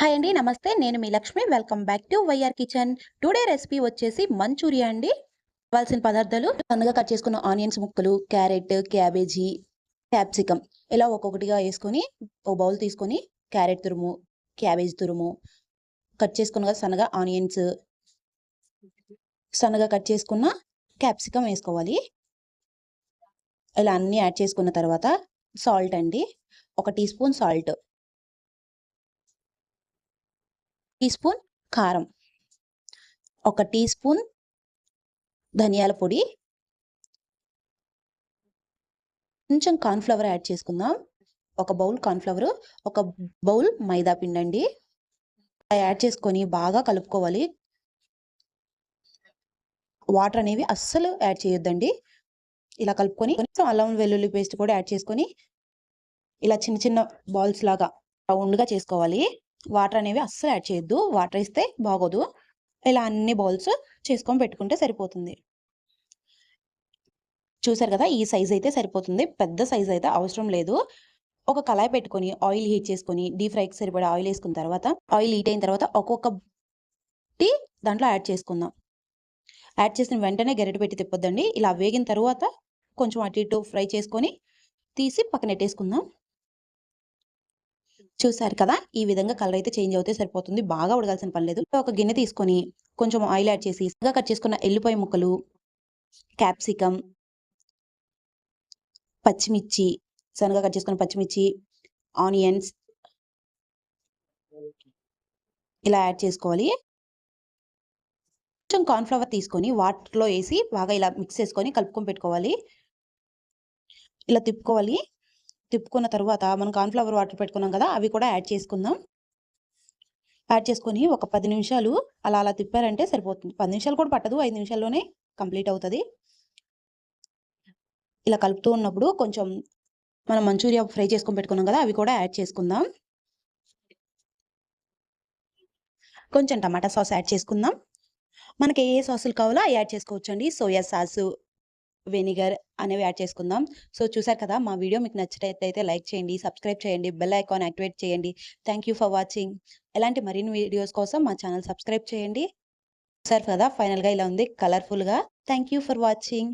Hi అండి నమస్తే. నేను మీ Lakshmi. Welcome back to Y R kitchen. Today recipe వచ్చేసి మంచూరియా అండి. కావాల్సిన పదార్థాలు సన్నగా కట్ చేసుకున్న ఆనియన్స్ ముక్కలు క్యారెట్ క్యాబేజీ క్యాప్సికమ్ ఇలా ఒక్కొక్కటిగా వేసుకొని ఒక బౌల్ తీసుకొని క్యారెట్ తురుము క్యాబేజ్ తురుము కట్ చేసుకున్న సన్నగా ఆనియన్స్ సన్నగా కట్ చేసుకున్న క్యాప్సికమ్ వేసుకోవాలి. ఇలా అన్నీ యాడ్ చేసుకున్న తర్వాత సాల్ట్ అండి. ఒక tea spoon salt. Tea spoon కారం. ఒక టీ స్పూన్ ధనియాల పొడి. కొంచెం కార్న్ఫ్లవర్ యాడ్ చేసుకుందాం. ఒక బౌల్ కార్న్ఫ్లవర్ ఒక బౌల్ మైదా పిండి అండి. యాడ్ చేసుకొని బాగా కలుపుకోవాలి. వాటర్ అనేవి అస్సలు యాడ్ చేయొద్దండి. ఇలా కలుపుకొని కొంచెం అల్లం వెల్లుల్లి పేస్ట్ కూడా యాడ్ చేసుకొని ఇలా చిన్న చిన్న బాల్స్ లాగా రౌండ్గా చేసుకోవాలి. వాటర్ అనేవి అస్సలు యాడ్ చేయొద్దు. వాటర్ ఇస్తే బాగోదు. ఇలా అన్ని బౌల్స్ చేసుకొని పెట్టుకుంటే సరిపోతుంది. చూసారు కదా ఈ సైజ్ అయితే సరిపోతుంది. పెద్ద సైజ్ అయితే అవసరం లేదు. ఒక కళాయి పెట్టుకొని ఆయిల్ హీట్ చేసుకొని డీప్ ఫ్రైకి సరిపడా ఆయిల్ వేసుకున్న తర్వాత ఆయిల్ హీట్ అయిన తర్వాత ఒక్కొక్క టీ దాంట్లో యాడ్ చేసుకుందాం. యాడ్ చేసిన వెంటనే గరిట పెట్టి తిప్పొద్దండి. ఇలా వేగిన తర్వాత కొంచెం అటు ఇటు ఫ్రై చేసుకొని తీసి పక్కనెట్టేసుకుందాం చూసారు కదా? ఈ విధంగా కలర్ అయితే చేంజ్ అవుతే సరిపోతుంది. బాగా ఉడగాల్సిన పని లేదు. ఒక గిన్నె తీసుకొని కొంచెం ఆయిల్ యాడ్ చేసి కట్ చేసుకున్న ఎల్లిపాయ ముక్కలు క్యాప్సికమ్ పచ్చిమిర్చి సన్నగా కట్ చేసుకున్న పచ్చిమిర్చి ఆనియన్స్ ఇలా యాడ్ చేసుకోవాలి. కొంచెం కార్న్ఫ్లవర్ తీసుకొని వాటర్లో వేసి బాగా ఇలా మిక్స్ చేసుకొని కలుపుకొని పెట్టుకోవాలి. ఇలా తిప్పుకోవాలి. తిప్పుకున్న తర్వాత మనం కార్న్ఫ్లవర్ వాటర్ పెట్టుకున్నాం కదా అవి కూడా యాడ్ చేసుకుందాం. యాడ్ చేసుకొని ఒక పది నిమిషాలు అలా అలా తిప్పారంటే సరిపోతుంది. పది నిమిషాలు కూడా పట్టదు ఐదు నిమిషాల్లోనే కంప్లీట్ అవుతుంది. ఇలా కలుపుతూ ఉన్నప్పుడు కొంచెం మనం మంచూరియా ఫ్రై చేసుకొని పెట్టుకున్నాం కదా అవి కూడా యాడ్ చేసుకుందాం. కొంచెం టమాటా సాస్ యాడ్ చేసుకుందాం. మనకి ఏ సాసులు కావాలో అవి యాడ్ చేసుకోవచ్చండి. సోయా సాసు వెనిగర్ అనేవి యాడ్ చేసుకుందాం. సో చూసారు కదా మా వీడియో మీకు నచ్చినట్టయితే లైక్ చేయండి సబ్స్క్రైబ్ చేయండి బెల్ ఐకాన్ యాక్టివేట్ చేయండి. థ్యాంక్ యూ ఫర్ వాచింగ్ ఎలాంటి మరిన్ని వీడియోస్ కోసం మా ఛానల్ సబ్స్క్రైబ్ చేయండి. చూసారు కదా ఫైనల్గా ఇలా ఉంది కలర్ఫుల్గా థ్యాంక్ యూ ఫర్ వాచింగ్